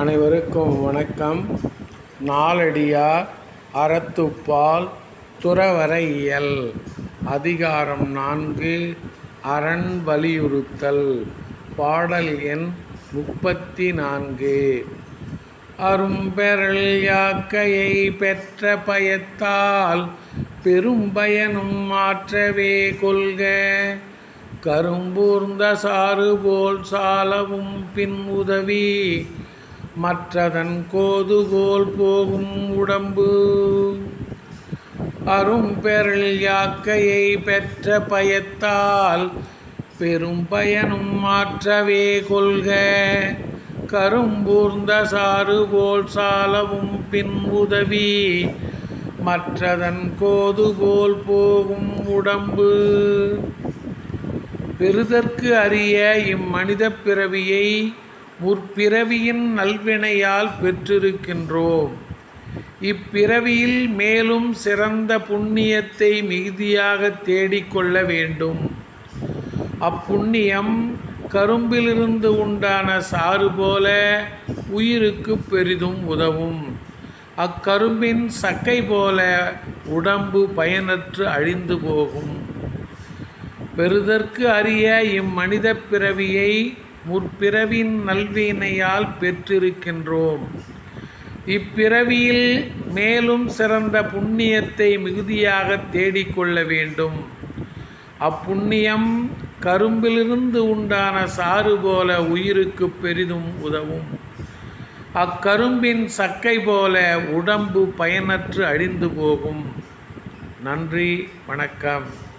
அனைவருக்கும் வணக்கம். நாலடியார் அறத்துப்பால் துறவர இயல் அதிகாரம் நான்கு அரண் வலியுறுத்தல். பாடல் எண் முப்பத்தி நான்கு. அரும்பெறல் யாக்கையை பெற்ற பயத்தால் பெரும்பயனும் மாற்றவே கொள்க. கரும்பூர்ந்த சாறு போல் சாலவும் பின் உதவி. மற்றதன் கோதுகோல் போகும் உடம்பு. அரும்பெருள் யாக்கையை பெற்ற பயத்தால் பெரும் பயனும் மாற்றவே கொள்க. கரும்பூர்ந்த சாறு போல் சாலவும் பின் உதவி. மற்றதன் கோதுகோல் போகும் உடம்பு. பெறுதற்கு அறிய இம்மனிதப் பிறவியை முற்பிறவியின் நல்வினையால் பெற்றிருக்கின்றோம். இப்பிறவியில் மேலும் சிறந்த புண்ணியத்தை மிகுதியாக தேடிக்கொள்ள வேண்டும். அப்புண்ணியம் கரும்பிலிருந்து உண்டான சாறு போல உயிருக்கு பெரிதும் உதவும். அக்கரும்பின் சக்கை போல உடம்பு பயனற்று அழிந்து போகும். பெறுதற்கு அறிய இம்மனிதப் பிறவியை முற்பிறவின் நல்வினையால் பெற்றிருக்கின்றோம். இப்பிறவியில் மேலும் சிறந்த புண்ணியத்தை மிகுதியாக தேடிக்கொள்ள வேண்டும். அப்புண்ணியம் கரும்பிலிருந்து உண்டான சாறு போல உயிருக்கு பெரிதும் உதவும். அக்கரும்பின் சக்கை போல உடம்பு பயனற்று அழிந்து போகும். நன்றி வணக்கம்.